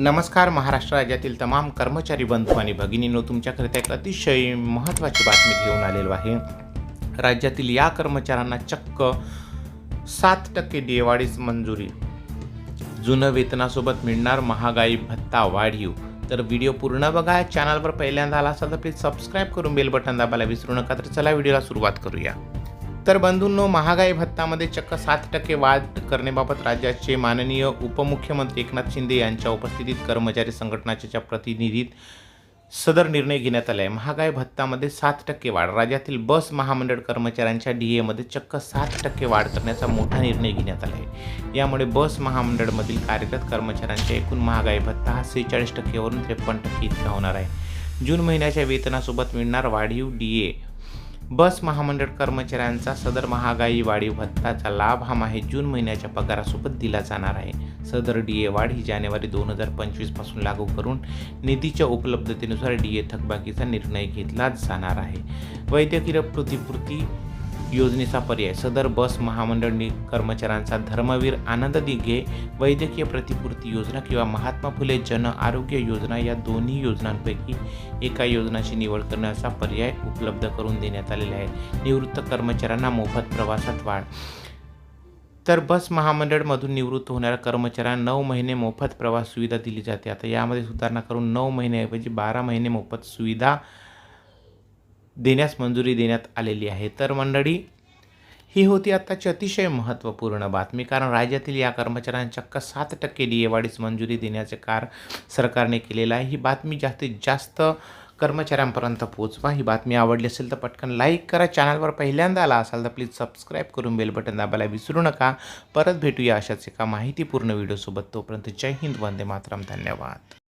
नमस्कार महाराष्ट्र राज्यातील तमाम कर्मचारी बंधू आणि भगिनींनो तुमच्याकरिता एक अतिशय महत्त्वाची बातमी घेऊन आलेलो आहे. राज्यातील या कर्मचाऱ्यांना चक्क सात टक्के दिवाळीच मंजुरी. जुनं वेतनासोबत मिळणार महागाई भत्ता वाढीव. तर व्हिडिओ पूर्ण बघा चॅनलवर पहिल्यांदा आला असाल तर प्लीज सबस्क्राईब करून बेल बटन दाबायला विसरू नका. तर चला व्हिडिओला सुरुवात करूया. तर बंधूंनो महागाई भत्तामध्ये चक्क सात टक्के वाढ करण्याबाबत राज्याचे माननीय उपमुख्यमंत्री एकनाथ शिंदे यांच्या उपस्थितीत कर्मचारी संघटनाच्या प्रतिनिधीत सदर निर्णय घेण्यात आला आहे महागाई भत्तामध्ये सात टक्के वाढ राज्यातील बस महामंडळ कर्मचाऱ्यांच्या डी एमध्ये चक्क सात टक्के वाढ करण्याचा मोठा निर्णय घेण्यात आला आहे यामुळे बस महामंडळमधील कार्यरत कर्मचाऱ्यांच्या एकूण महागाई भत्ता हा सेहेचाळीस टक्केवरून त्रेपन्न टक्के इतका होणार आहे. जून महिन्याच्या वेतनासोबत मिळणार वाढीव डी ए बस महामंडळ कर्मचाऱ्यांचा सदर महागाई वाढीव भत्ताचा लाभ हा माहे जून महिन्याच्या पगारासोबत दिला जाणार आहे. सदर डी ए वाढ ही जानेवारी दोन हजार पंचवीसपासून लागू करून निधीच्या उपलब्धतेनुसार डी ए थकबाकीचा निर्णय घेतला जाणार आहे. वैद्यकीय प्रतिपूर्ती योजनेचा पर्याय. सदर बस महामंडळ नि- कर्मचाऱ्यांचा धर्मवीर आनंद दिघे वैद्यकीय प्रतिपूर्ती योजना किंवा महात्मा फुले जन आरोग्य योजना या दोन्ही योजनांपैकी एका योजनाची निवड करण्याचा पर्याय उपलब्ध करून देण्यात आलेला आहे. निवृत्त कर्मचाऱ्यांना मोफत प्रवासात वाढ. तर बस महामंडळमधून निवृत्त होणाऱ्या कर्मचाऱ्यांना नऊ महिने मोफत प्रवास सुविधा दिली जाते. आता यामध्ये सुधारणा करून नऊ महिन्याऐवजी बारा महिने मोफत सुविधा देण्यास मंजुरी देण्यात आलेली आहे. तर मंडळी ही होती आत्ताची अतिशय महत्त्वपूर्ण बातमी. कारण राज्यातील या कर्मचाऱ्यांना चक्क सात टक्के डी मंजुरी देण्याचे कार सरकारने केलेलं आहे. ही बातमी जास्तीत जास्त कर्मचाऱ्यांपर्यंत पोहोचवा. ही बातमी आवडली असेल तर पटकन लाईक करा. चॅनलवर पहिल्यांदा आला असाल तर प्लीज सबस्क्राईब करून बेल बटन दाबायला विसरू नका. परत भेटूया अशाच एका माहितीपूर्ण व्हिडिओसोबत. तोपर्यंत जय हिंद वंदे मातरम. धन्यवाद.